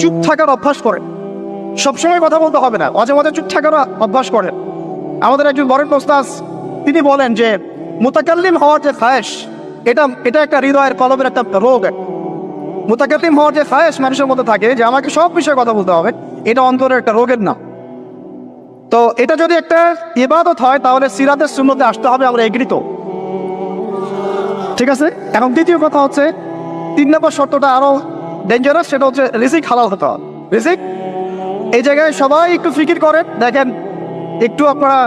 চুপ থাকার অভ্যাস করেন সবসময় কথা বলতে হবে না। মাঝে মাঝে চুপ থাকার অভ্যাস করেন আমাদের একজন বরেন পোস্তাস তিনি বলেন যে, মোতাকাল্লিম হওয়ার যে খায়েশ, এটা এটা একটা হৃদয়ের কলমের একটা রোগ। মোতাকাল্লিম হওয়ার যে খায়েশ মানুষের মধ্যে থাকে, যে আমাকে সব বিষয়ে কথা বলতে হবে, এটা অন্তরের একটা রোগের নাম তো এটা যদি একটা ইবাদত হয়, তাহলে সিরাতের শূন্যতে আসতে হবে, আমরা এগৃত ঠিক আছে? এখন দ্বিতীয় কথা হচ্ছে, তিন নম্বর শর্তটা আরও ডেঞ্জারাস সেটা হচ্ছে রিজিক, হালাল হতে হবে। এই জায়গায় সবাই একটু ফিকির করেন, দেখেন, একটু আপনারা,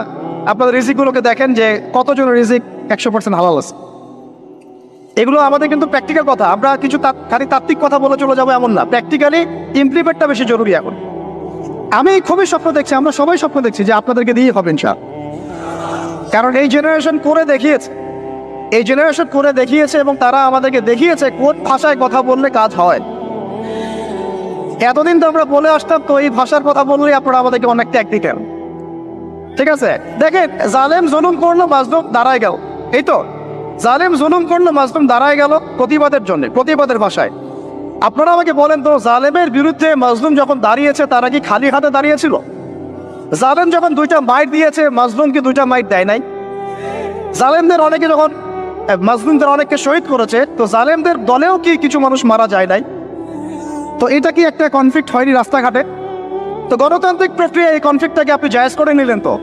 আপনাদের রিজিকগুলোকে দেখেন যে কতজন রিজিক একশো পার্সেন্ট হালাল আছে। এগুলো আমাদের কিন্তু প্র্যাকটিক্যাল কথা, আমরা কিছু খালি তাত্ত্বিক কথা বলে চলে যাব এমন না প্র্যাকটিক্যালি ইমপ্লিমেন্টটা বেশি জরুরি এখন। আমি খুবই স্বপ্ন দেখছি, আমরা সবাই স্বপ্ন দেখছি যে আপনাদেরকে দিয়ে হবে ইনশাল কারণ এই জেনারেশন করে দেখিয়েছে, এই জেনারেশন করে দেখিয়েছে এবং তারা আমাদেরকে দেখিয়েছে কোন ভাষায় কথা বললে কাজ হয়। এতদিন তো আমরা বলে আসতাম, তো এই ভাষার কথা বললে আপনারা আমাদেরকে অনেক ত্যাগ দিতেন। ঠিক আছে? দেখেন, জালেম জুলুম করল, মাজলুম দাঁড়ায় গেল। এই তো, জালেম জুলুম করল, মাজলুম দাঁড়ায় গেল প্রতিবাদের জন্য, প্রতিবাদের ভাষায়। আপনারা আমাকে বলেন তো, জালেমের বিরুদ্ধে মাজলুম যখন দাঁড়িয়েছে, তারা কি খালি হাতে দাঁড়িয়েছিল? জালেম যখন দুইটা মাইট দিয়েছে, মাজলুম কি দুইটা মাইট দেয় নাই? জালেমদের অনেকে যখন মাজলুমদের অনেককে শহীদ করেছে, তো জালেমদের দলেও কি কিছু মানুষ মারা যায় নাই? তো এটা কি একটা কনফ্লিক্ট হয়নি রাস্তাঘাটে? তো গণতান্ত্রিক প্রক্রিয়া এই কনফ্লিক্টটাকে আপনি জায়েজ করে নিলেন তো?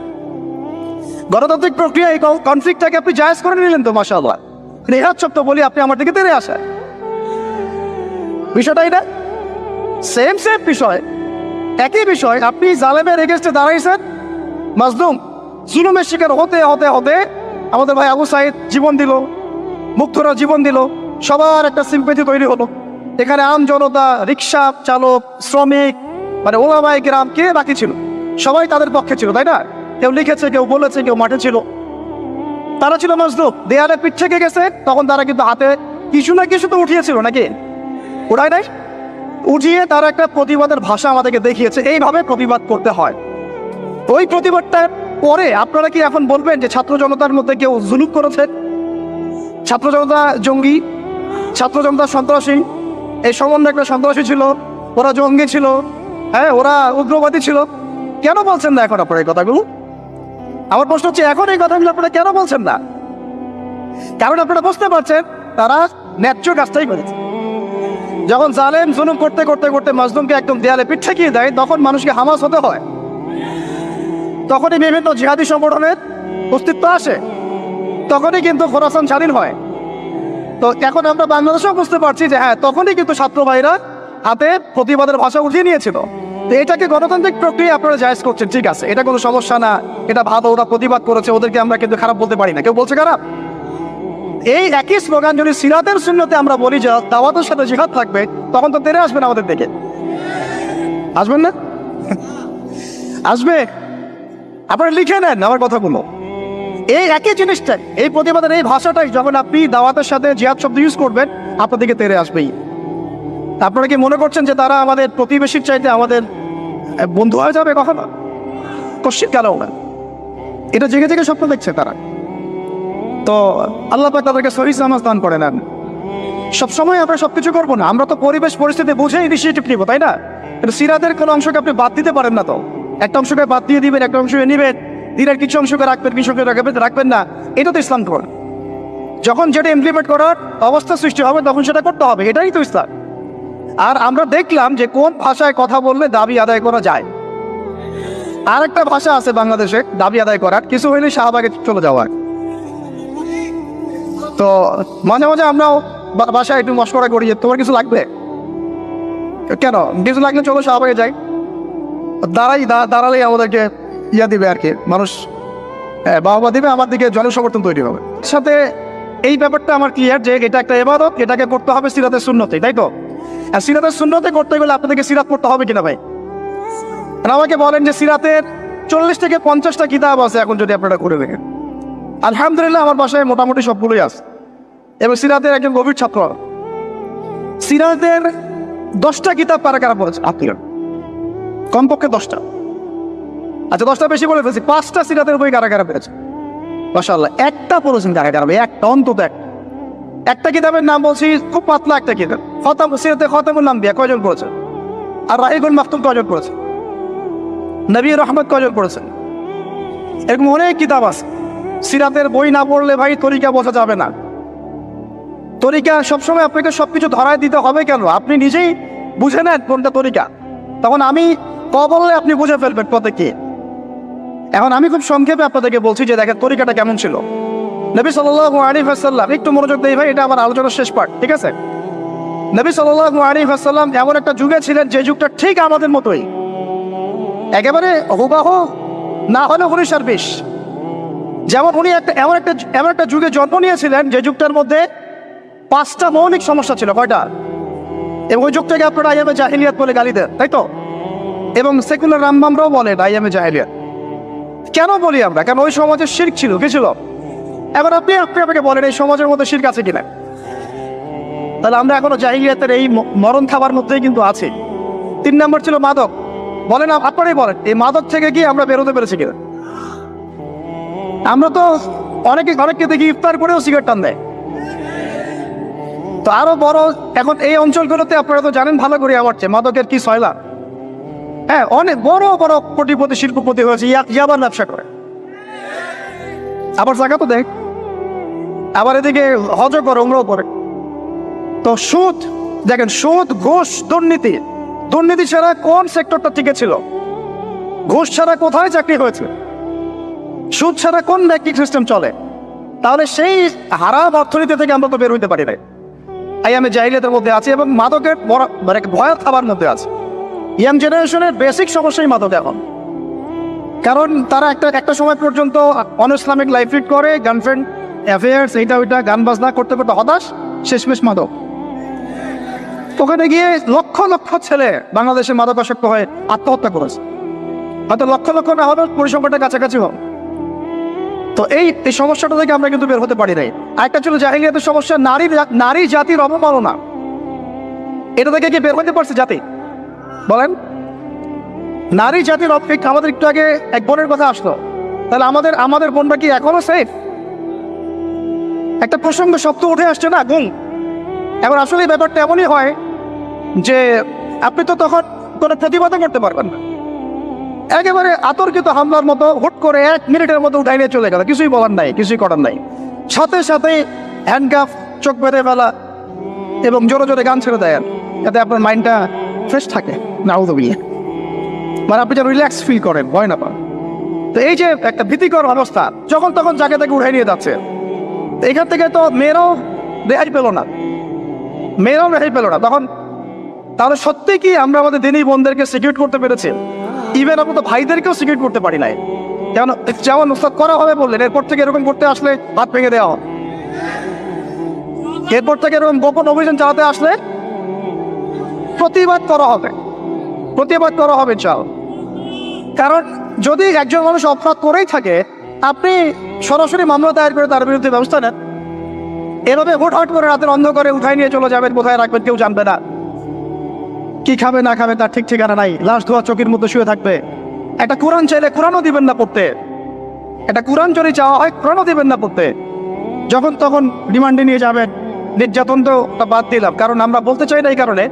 গণতান্ত্রিক প্রক্রিয়া এই কনফ্লিক্টটাকে আপনি জায়েজ করে নিলেন তো মাসাল্লাহ রেহাত শব্দ বলি আপনি আমার দিকে তেরে আসেন। বিষয়টা এটা সেম সেম বিষয়। একই বিষয়, আপনি জালেমের এগেস্টে দাঁড়াইছেন। মাজলুম, জুলুমের শিকার হতে হতে হতে আমাদের ভাই আবু সাইদ জীবন দিল, মুক্তরা জীবন দিল, সবার একটা সিম্পেথি তৈরি হলো। এখানে আম জনতা, রিক্সা চালক, শ্রমিক মানে ওলামাই গ্রাম কে বাকি ছিল? সবাই তাদের পক্ষে ছিল, তাই না? কেউ লিখেছে, কেউ বলেছে, কেউ মাঠে ছিল। তারা ছিল মজলুম। দেয়ালে পিঠ থেকে গেছে, তখন তারা কিন্তু হাতে কিছু না কিছু তো উঠিয়েছিল নাকি? ওটাই নাই? উঠিয়ে তারা একটা প্রতিবাদের ভাষা আমাদেরকে দেখিয়েছে, এইভাবে প্রতিবাদ করতে হয়। ওই প্রতিবাদটার পরে আপনারা কি এখন বলবেন যে ছাত্র জনতার মধ্যে কেউ জুলুম করেছে? ছাত্র জনতা জঙ্গি, ছাত্র জনতা সন্ত্রাসী এই সম্বন্ধে একটা সন্ত্রাসী ছিল, ওরা জঙ্গি ছিল হ্যাঁ ওরা উগ্রবাদী ছিল। কেন বলছেন না এখন আপনার এই কথাগুলো? আমার প্রশ্ন হচ্ছে, এখন এই কথাগুলো আপনারা কেন বলছেন না? কারণ আপনারা বুঝতে পারছেন, তারা ন্যায্য কাজটাই করেছে। যখন জালেম জুলুম করতে করতে করতে মাজলুমকে একদম দেয়ালে পিঠ ঠেকিয়ে দেয়, তখন মানুষকে হামাস হতে হয়। তখনই বিভিন্ন জিহাদি সংগঠনের অস্তিত্ব আসে। তখনই কিন্তু খোরাসান স্বাধীন হয়। তো এখন আমরা বাংলাদেশেও বুঝতে পারছি যে হ্যাঁ তখনই কিন্তু ছাত্র ভাইরা হাতে প্রতিবাদের ভাষা উঠিয়ে নিয়েছিল। তো এটাকে গণতান্ত্রিক প্রক্রিয়া আপনারা জায়জ করছেন, ঠিক আছে। এটা কোনো সমস্যা না, এটা ভালো, ওরা প্রতিবাদ করেছে, ওদেরকে আমরা কিন্তু খারাপ বলতে পারি না। কেউ বলছে খারাপ? এই একই স্লোগান যদি সিরাতের শূন্যতে আমরা বলি যে দাওয়াতের সাথে জিহাদ থাকবে, তখন তো তেরে আসবেন আমাদের দেখে আসবেন না? আসবে? আপনারা লিখে নেন আমার কথাগুলো। এই একই জিনিসটাই। এই প্রতিবাদের এই ভাষাটাই যখন আপনি দাওয়াতের সাথে জিহাদ শব্দ ইউজ করবেন, আপনার দিকে তেরে আসবেই। আপনারা কি মনে করছেন যে তারা আমাদের প্রতিবেশীর চাইতে আমাদের বন্ধু হয়ে যাবে কখনো? কশ্চিত গেল না। এটা জেগে জেগে স্বপ্ন দেখছে তারা। তো আল্লাহ পাক তাদেরকে সহি সামাজ দান করে নেন। সবসময় আমরা সবকিছু করব না। আমরা তো পরিবেশ, পরিস্থিতি বুঝে ইনিশিয়েটিভ নিবো, তাই না? সিরাতের কোনো অংশকে আপনি বাদ দিতে পারেন না তো। একটা অংশকে বাদ দিয়ে দিবেন, একটা অংশকে নিবেন। দিনের কিছু অংশকে রাখবেন, কিছু অংশকে রাখবেন রাখবেন না। এটা তো ইসলাম কর যখন যেটা ইমপ্লিমেন্ট করার অবস্থা সৃষ্টি হবে, তখন সেটা করতে হবে। এটাই তো ইসলাম। আর আমরা দেখলাম যে কোন ভাষায় কথা বললে দাবি আদায় করা যায়। আর একটা ভাষা আছে বাংলাদেশে, দাবি আদায় করার। কিছু হইলে শাহবাগে চলে যাওয়ার। তো মাঝে মাঝে আমরাও বাসায় একটু মস্করা করি যে, তোমার কিছু লাগবে? কেন? কিছু লাগলে চলো শাহবাগে যাই। দাঁড়াই দাঁড়ালেই আমাদেরকে ইয়া দিবে আর কি। মানুষ হ্যাঁ, বাহবা দিবে আমার দিকে জনসমর্থন তৈরি হবে। সাথে এই ব্যাপারটা আমার ক্লিয়ার যে এটা একটা এবাদত এটাকে করতে হবে সিরাতের শূন্যতে তাই তো? আর সিরাতের শূন্যতে করতে গেলে আপনাদেরকে সিরাত করতে হবে কিনা ভাই? আমাকে বলেন যে সিরাতের চল্লিশ থেকে পঞ্চাশটা কিতাব আছে এখন যদি আপনারা করে দেখেন। আলহামদুলিল্লাহ আমার বাসায় মোটামুটি সবগুলোই আছে। এবং সিরাতের একজন গভীর ছাত্র। সিরাতের দশটা কিতাব পারা কারা আপনি কমপক্ষে দশটা। আচ্ছা দশটা বেশি বলে ফেলছি, পাঁচটা সিরাতের বই কারা কারা পেয়েছে? মাসাল্লাহ একটা পড়েছেন কারা কারা একটা, অন্তত একটা। একটা কিতাবের নাম বলছি, খুব পাতলা একটা কিতাব। খতাম, সিরাতে খতামুল নাম বিয়া কয়জন পড়েছে? আর রাহিগুল মাহতুম কজন পড়েছে? নবী রহমত কজন করেছেন এরকম অনেক কিতাব আছে। সিরাতের বই না পড়লে ভাই তরিকা বোঝা যাবে না। তরিকা সবসময় আপনাকে সবকিছু ধরায় দিতে হবে কেন? আপনি নিজেই বুঝে নেন কোনটা তরিকা। তখন আমি ক বললে আপনি বুঝে ফেলবেন পথে কি। এখন আমি খুব সংক্ষেপে আপনাদেরকে বলছি যে দেখেন তরিকাটা কেমন ছিল। নবী সাল্লাহ আলী হাসাল্লাম একটু মনোযোগ দেই ভাই, এটা আমার আলোচনার শেষ পার্ট ঠিক আছে? নবী সাল্লাহ আলী হাসাল্লাম এমন একটা যুগে ছিলেন যে যুগটা ঠিক আমাদের মতোই। একেবারে হুবাহ না হলে উনিশ আর যেমন উনি একটা, এমন একটা এমন একটা যুগে জন্ম নিয়েছিলেন যে যুগটার মধ্যে পাঁচটা মৌলিক সমস্যা ছিল, কয়টা? এবং ওই যুগটাকে আপনারা আইএমএ জাহিলিয়াত বলে গালি দেন, তাই তো? এবং সেকুলার রামবামরাও বলেন আইএমএ জাহিলিয়াত। কেন বলি আমরা? কেন ওই সমাজের শির্ক ছিল? কি ছিল? এবার আপনি আপনি আপনাকে বলেন এই সমাজের মধ্যে শির্ক আছে কিনা? তাহলে আমরা এখনও জাহিলিয়াতের এই মরণ খাবার মধ্যেই কিন্তু আছি। তিন নম্বর ছিল মাদক। বলেন আপ- আপনারাই বলেন, এই মাদক থেকে কি আমরা বেরোতে পেরেছি কিনা? আমরা তো অনেকে, অনেককে দেখি ইফতার করেও সিগারেট টান দেয়। তো আরও বড় এখন এই অঞ্চলগুলোতে আপনারা তো জানেন ভালো করে আমার চেয়ে, মাদকের কি সয়লা? হ্যাঁ অনেক বড় বড় কোটিপতি, শিল্পপতি হয়েছে ইয়া- ইয়াবার ব্যবসা করে। আবার জায়গা তো দেখ আবার এদিকে হজ করে, উমরাও করে। তো সুদ, দেখেন, সুদ, ঘুষ, দুর্নীতি। দুর্নীতি ছাড়া কোন সেক্টরটা টিকে ছিল? ঘুষ ছাড়া কোথায় চাকরি হয়েছে? সুদ ছাড়া কোন ব্যাংকিং সিস্টেম চলে? তাহলে সেই হারাম অর্থনীতি থেকে আমরা তো বের হইতে পারি না এই আমি জাহিলিয়াতের মধ্যে আছি এবং মাদকের মানে ভয় খাবার মধ্যে আছে। ইয়াং জেনারেশনের বেসিক সমস্যাই মাদক এখন। কারণ তারা একটা একটা সময় পর্যন্ত অন ইসলামিক লাইফ লিড করে গার্লফ্রেন্ড অ্যাফেয়ার্স এইটা, ওইটা, গান বাজনা করতে করতে হতাশ, শেষমেশ মাদক। ওখানে গিয়ে লক্ষ লক্ষ ছেলে বাংলাদেশে মাদকাসক্ত হয়ে আত্মহত্যা করেছে। হয়তো লক্ষ লক্ষ না হবে পরিসংখ্যানটা কাছাকাছি হোক। তো এই এই সমস্যাটা থেকে আমরা কিন্তু বের হতে পারি নাই। আরেকটা ছিল জাহিলিয়াতের সমস্যা, নারী নারী জাতির অবমাননা। এটা থেকে কি বের হতে পারছে জাতি? বলেন। নারী জাতির অপেক্ষা আমাদের একটু আগে এক বোনের কথা আসলো। তাহলে আমাদের আমাদের বোনটা কি এখনও সেফ একটা প্রসঙ্গ শব্দ উঠে আসছে না, গুম। এখন আসলে ব্যাপারটা এমনই হয় যে আপনি তো তখন কোনো প্রতিবাদও করতে পারবেন না। একেবারে আতর্কিত হামলার মতো হুট করে এক মিনিটের মতো উঠাই নিয়ে চলে গেল। কিছুই বলার নাই, কিছুই করার নাই। সাথে সাথে হ্যান্ডকাফ চোখ বেঁধে ফেলা এবং জোরে জোরে গান ছেড়ে দেয়। যাতে আপনার মাইন্ডটা ফ্রেশ থাকে নাউদবিল্লা মানে আপনি যেন রিল্যাক্স ফিল করেন, ভয় না পান। তো এই যে একটা ভীতিকর অবস্থা, যখন তখন যাকে তাকে উঠাই নিয়ে যাচ্ছে। এখান থেকে তো মেয়েরাও রেহাই পেল না। মেয়েরাও রেহাই পেল না। তখন তাহলে সত্যি কি আমরা আমাদের দিনই বোনদেরকে সিকিউর করতে পেরেছি? ইভেন আমরা তো ভাইদেরকেও সিকিউর করতে পারি নাই। যেমন যেমন উস্তাদ করা হবে বললেন। এরপর থেকে এরকম করতে আসলে হাত ভেঙে দেওয়া। এরপর থেকে এরকম গোপন অভিযান চালাতে আসলে প্রতিবাদ করা হবে। প্রতিবাদ করা হবে চাও কারণ যদি একজন মানুষ অপরাধ করেই থাকে, আপনি সরাসরি মামলা দায়ের করে তার বিরুদ্ধে ব্যবস্থা নেন। এভাবে হুটহাট করে রাতের অন্ধকারে উঠাই নিয়ে চলে যাবেন কোথায় রাখবেন, কেউ জানবে না। কি খাবে, না খাবে, তার ঠিক ঠিকানা নাই। লাশ ধোয়া চোখের মধ্যে শুয়ে থাকবে। একটা কোরআন চাইলে কোরআনও দিবেন না পড়তে। একটা কোরআন যদি চাওয়া হয়, কোরআনও দিবেন না পড়তে। যখন তখন ডিমান্ডে নিয়ে যাবেন। নির্যাতন তো বাদ দিলাম, কারণ আমরা বলতে চাই না এই কারণে।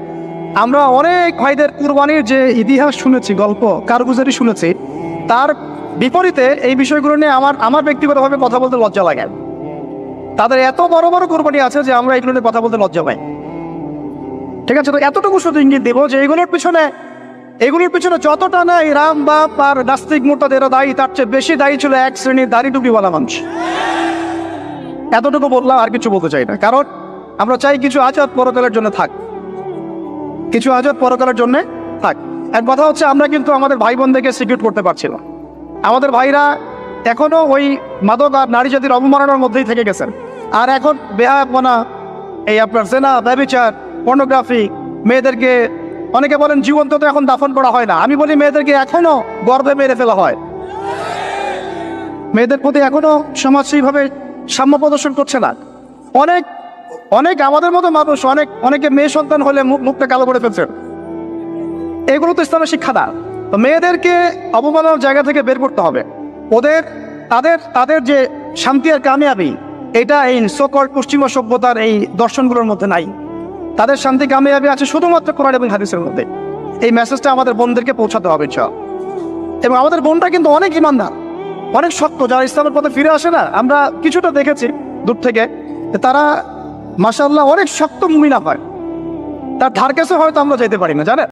আমরা অনেক ভাইদের কুরবানির যে ইতিহাস শুনেছি, গল্প, কারগুজারি শুনেছি, তার বিপরীতে এই বিষয়গুলো নিয়ে আমার আমার ব্যক্তিগতভাবে কথা বলতে লজ্জা লাগে। তাদের এত বড় বড় কোরবানি আছে যে আমরা এগুলো নিয়ে কথা বলতে লজ্জা পাই। ঠিক আছে, তো এতটুকু শুধু ইঙ্গিত দেবো যে এগুলোর পিছনে এগুলোর পিছনে যতটা না এই রাম, বাপ আর নাস্তিক মোর্তাদেরও দায়ী, তার চেয়ে বেশি দায়ী ছিল এক শ্রেণির দাড়ি টুপিওয়ালা মানুষ। এতটুকু বললাম আর কিছু বলতে চাই না, কারণ আমরা চাই কিছু আজাদ পরকালের জন্য থাক। কিছু আজাদ পরকালের জন্য থাক। এক কথা হচ্ছে, আমরা কিন্তু আমাদের ভাই বোনদেরকে সিকিউর করতে পারছি না আমাদের ভাইরা এখনও ওই মাদক আর নারী জাতির অবমাননার মধ্যেই থেকে গেছেন। আর এখন বেহায়াপনা এই আপনার সেনা ব্যবিচার পর্নোগ্রাফি মেয়েদেরকে, অনেকে বলেন জীবন্ত তো এখন দাফন করা হয় না। আমি বলি মেয়েদেরকে এখনও গর্ভে মেরে ফেলা হয়। মেয়েদের প্রতি এখনও সমাজ সেইভাবে সাম্য প্রদর্শন করছে না। অনেক অনেক আমাদের মতো মানুষ, অনেক অনেকে মেয়ে সন্তান হলে মুখ, মুখটা কালো করে ফেলছে। এগুলো তো ইসলামের শিক্ষা না। তো মেয়েদেরকে অবমাননার জায়গা থেকে বের করতে হবে। ওদের, তাদের তাদের যে শান্তি আর কামিয়াবি, এটা এই সকল পশ্চিমা সভ্যতার এই দর্শনগুলোর মধ্যে নাই। তাদের শান্তি, কামিয়াবি আছে শুধুমাত্র কোরআন এবং হাদিসের মধ্যে। এই মেসেজটা আমাদের বোনদেরকে পৌঁছাতে হবে, ইনশাআল্লাহ। এবং আমাদের বোনটা কিন্তু অনেক ইমানদার, অনেক শক্ত যারা ইসলামের পথে ফিরে আসে না, আমরা কিছুটা দেখেছি দূর থেকে তারা মাসাল্লাহ অনেক শক্ত মুমিনা হয় তার ধার কাছে হয়তো আমরা যেতে পারি না জানেন?